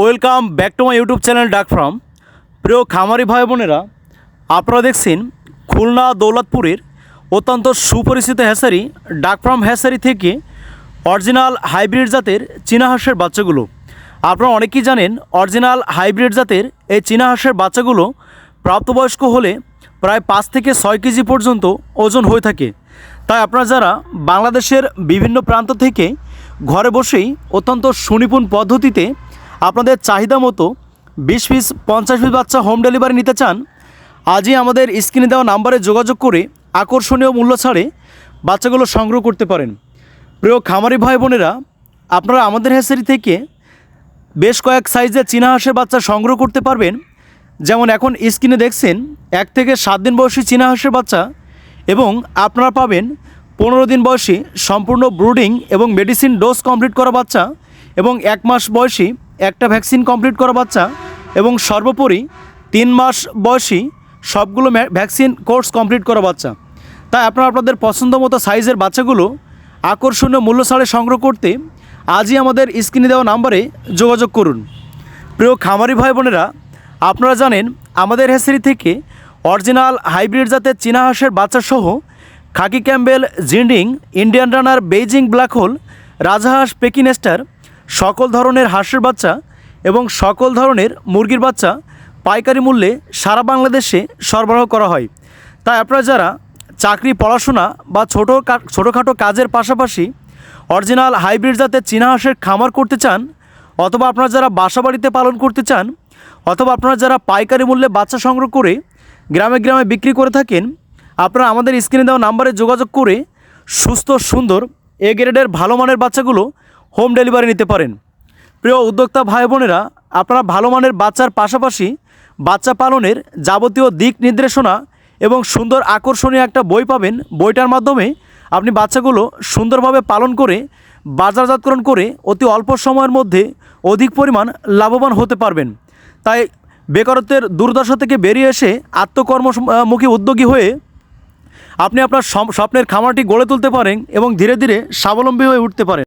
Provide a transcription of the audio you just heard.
Welcome back to my YouTube channel duck farm. প্রিয় খামারি ভাই বোনেরা, আপনারা দেখছেন খুলনা দৌলতপুরের অত্যন্ত সুপরিচিত হ্যাসারি, ডাক ফ্রম হ্যাসারি থেকে অরিজিনাল হাইব্রিড জাতের চীনা হাঁসের বাচ্চাগুলো। আপনারা অনেকেই জানেন, অরিজিনাল হাইব্রিড জাতের এই চীনা হাঁসের বাচ্চাগুলো প্রাপ্তবয়স্ক হলে প্রায় পাঁচ থেকে ছয় কেজি পর্যন্ত ওজন হয়ে থাকে। তাই আপনারা যারা বাংলাদেশের বিভিন্ন প্রান্ত থেকে ঘরে বসেই অত্যন্ত সুনিপুণ পদ্ধতিতে আপনাদের চাহিদা মতো বিশ পিস, পঞ্চাশ পিস বাচ্চা হোম ডেলিভারি নিতে চান, আজই আমাদের স্ক্রিনে দেওয়া নাম্বারে যোগাযোগ করে আকর্ষণীয় মূল্য ছাড়ে বাচ্চাগুলো সংগ্রহ করতে পারেন। প্রিয় খামারি ভাই বোনেরা, আপনারা আমাদের হ্যাসারি থেকে বেশ কয়েক সাইজের চীনা হাঁসের বাচ্চা সংগ্রহ করতে পারবেন। যেমন এখন স্ক্রিনে দেখছেন, এক থেকে সাত দিন বয়সী চীনা হাঁসের বাচ্চা এবং আপনারা পাবেন পনেরো দিন বয়সী সম্পূর্ণ ব্রুডিং এবং মেডিসিন ডোজ কমপ্লিট করা বাচ্চা এবং এক মাস বয়সী একটা ভ্যাকসিন কমপ্লিট করা বাচ্চা এবং সর্বোপরি তিন মাস বয়সী সবগুলো ভ্যাকসিন কোর্স কমপ্লিট করা বাচ্চা। তাই আপনারা আপনাদের পছন্দ মতো সাইজের বাচ্চাগুলো আকর্ষণীয় মূল্য ছাড়ে সংগ্রহ করতে আজই আমাদের স্ক্রিনে দেওয়া নাম্বারে যোগাযোগ করুন। প্রিয় খামারি ভাই বোনেরা, আপনারা জানেন আমাদের হ্যাসারি থেকে অরিজিনাল হাইব্রিড জাতের চীনা হাঁসের বাচ্চাসহ khaki Campbell Jinding Indian runner, Beijing, black hole, রাজহাঁস পেকিনেস্টার সকল ধরনের হাঁসের বাচ্চা এবং সকল ধরনের মুরগির বাচ্চা পাইকারি মূল্যে সারা বাংলাদেশে সরবরাহ করা হয়। তাই আপনারা যারা চাকরি, পড়াশোনা বা ছোটো ছোটোখাটো কাজের পাশাপাশি অরিজিনাল হাইব্রিড জাতের চীনা হাঁসের খামার করতে চান অথবা আপনারা যারা বাসা বাড়িতে পালন করতে চান অথবা আপনারা যারা পাইকারি মূল্যে বাচ্চা সংগ্রহ করে গ্রামে গ্রামে বিক্রি করে থাকেন, আপনারা আমাদের স্ক্রিনে দেওয়া নাম্বারে যোগাযোগ করে সুস্থ, সুন্দর এ গ্রেডের ভালো মানের বাচ্চাগুলো হোম ডেলিভারি নিতে পারেন। প্রিয় উদ্যোক্তা ভাই বোনেরা, আপনারা ভালো মানের বাচ্চার পাশাপাশি বাচ্চা পালনের যাবতীয় দিক নির্দেশনা এবং সুন্দর আকর্ষণীয় একটা বই পাবেন। বইটার মাধ্যমে আপনি বাচ্চাগুলো সুন্দরভাবে পালন করে, বাজারজাতকরণ করে অতি অল্প সময়ের মধ্যে অধিক পরিমাণ লাভবান হতে পারবেন। তাই বেকারত্বের দুর্দশা থেকে বেরিয়ে এসে আত্মকর্মমুখী উদ্যোগী হয়ে আপনি আপনার স্বপ্নের খামারটি গড়ে তুলতে পারেন এবং ধীরে ধীরে স্বাবলম্বী হয়ে উঠতে পারেন।